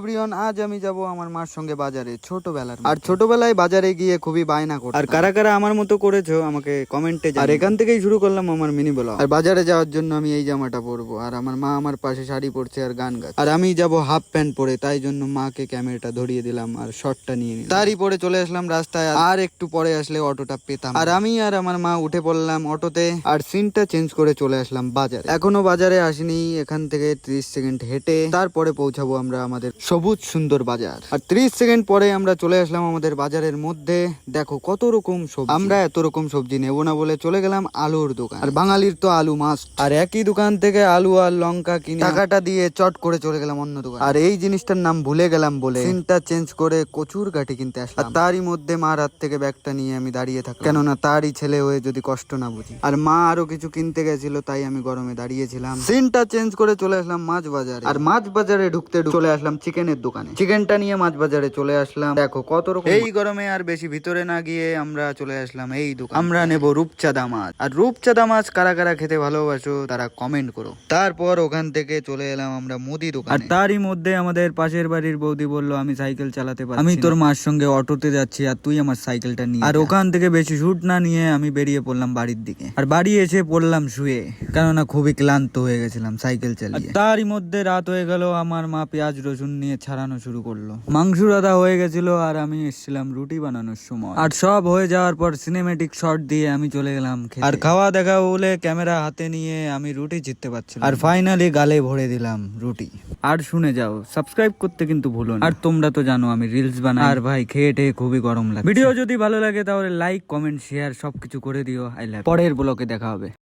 Everyone আজ আমি যাব আমার মার সঙ্গে বাজারে ছোটবেলার আর ছোটবেলায় বাজারে গিয়ে খুবই বায়না করতাম। আর কারা কারা আমার মতো করেছ আমাকে কমেন্টে আর এখান থেকেই শুরু করলাম আমার মিনি ব্লগ। আর বাজারে যাওয়ার জন্য আমি এই জামাটা পরবো। আর আমার মা আমার পাশে শাড়ি পরছে আর গান গাচ্ছে। আর আমি যাব হাফ প্যান্ট পরে তাই জন্য মাকে ক্যামেরাটা ধরিয়ে দিলাম আর শর্টটা নিয়ে নিলাম। তারই পরে চলে আসলাম রাস্তায় আর একটু পরে আসলে অটোটা পেতাম। আর আমি আর আমার মা উঠে পড়লাম অটোতে আর সিনটা চেঞ্জ করে চলে আসলাম বাজারে। এখনও বাজারে আসিনি এখান থেকে ত্রিশ সেকেন্ড হেঁটে তারপরে পৌঁছাবো আমরা আমাদের সবুজ সুন্দর বাজার। আর ত্রিশ সেকেন্ড পরে আমরা চলে আসলাম আমাদের বাজারের মধ্যে। দেখো কত রকম সবজি। আমরা এত রকম সবজি নেব না বলে চলে গেলাম আলুর দোকান। আর বাঙালির তো আলু মাছ আর একই দোকান থেকে আলু আর লঙ্কা কিনে টাকাটা দিয়ে চট করে চলে গেলাম অন্য দোকান। আর এই জিনিসটার নাম ভুলে গেলাম বলে সিনটা চেঞ্জ করে কচুর গাঠি কিনতে আসলাম। আর তারই মধ্যে মার হাত থেকে ব্যাগটা নিয়ে আমি দাঁড়িয়ে থাকি কেননা তারই ছেলে হয়ে যদি কষ্ট না বুঝি। আর মা আরও কিছু কিনতে গেছিল, তাই আমি গরমে দাঁড়িয়েছিলাম। সিনটা চেঞ্জ করে চলে আসলাম মাছ বাজারে। আর মাছ বাজারে ঢুকতে চলে আসলাম চিকেনের দোকানে। চিকেনটা নিয়ে মাছ বাজারে চলে আসলাম। দেখো কত রকম এই গরমে আর বেশি ভিতরে না গিয়ে আমরা চলে আসলাম এই দোকান। আমরা নেব রূপচাঁদা মাছ। আর রূপচাঁদা মাছ কারা কারা খেতে ভালোবাসো তারা কমেন্ট করো। তারপর ওখান থেকে চলে এলাম আমরা মুদি দোকান। আর তারই মধ্যে আমাদের পাশের বাড়ির বৌদি বলল আমি সাইকেল চালাতে পারি আমি তোর মার সঙ্গে অটোতে যাচ্ছি আর তুই আমার সাইকেলটা নিয়ে আর ওখান থেকে বেশি শুট না নিয়ে আমি বেরিয়ে পড়লাম বাড়ির দিকে। আর বাড়ি এসে পড়লাম শুয়ে। কেননা খুবই ক্লান্ত হয়ে গেছিলাম সাইকেল চালিয়ে। তারই মধ্যে রাত হয়ে গেল আমার মা পেঁয়াজ রসুন নিয়ে ছাড়ানো শুরু করল। মাংস রাধা হয়ে গেছিল আর আমি এসেছিলাম রুটি বানানোর সময়। আর সব হয়ে যাওয়ার পর সিনেমেটিক শট দিয়ে আমি চলে গেলাম আর খাওয়া দেখা বলে ক্যামেরা হাতে নিয়ে আমি রুটি জিততে পারছিলাম। আর ফাইনালি গালে ভরে দিলাম রুটি। আর শুনে যাও সাবস্ক্রাইব করতে কিন্তু ভুলো না। আর তোমরা তো জানো আমি রিলস বানাই। আর ভাই খেয়ে টেয়ে খুবই গরম লাগে ভিডিও যদি ভালো লাগে তাহলে লাইক কমেন্ট শেয়ার সবকিছু করে দিও। আই লাভ পরের ব্লকে দেখা হবে।